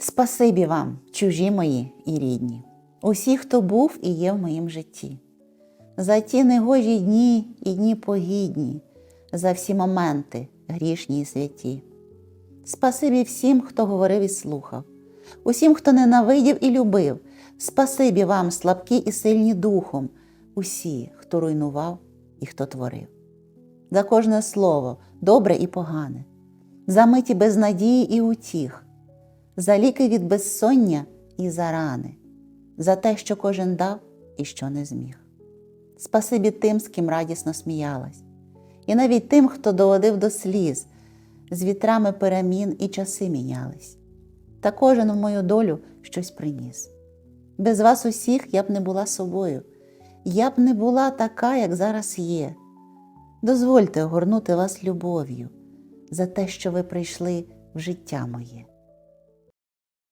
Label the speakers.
Speaker 1: Спасибі вам, чужі мої і рідні, усі, хто був і є в моїм житті, за ті негожі дні і дні погідні, за всі моменти грішні і святі. Спасибі всім, хто говорив і слухав, усім, хто ненавидів і любив. Спасибі вам, слабкі і сильні духом, усі, хто руйнував і хто творив. За кожне слово, добре і погане, за миті безнадії і утіх, за ліки від безсоння і за рани, за те, що кожен дав і що не зміг. Спасибі тим, з ким радісно сміялась, і навіть тим, хто доводив до сліз, з вітрами перемін і часи мінялись. Та кожен в мою долю щось приніс. Без вас усіх я б не була собою, я б не була така, як зараз є. Дозвольте огорнути вас любов'ю за те, що ви прийшли в життя моє.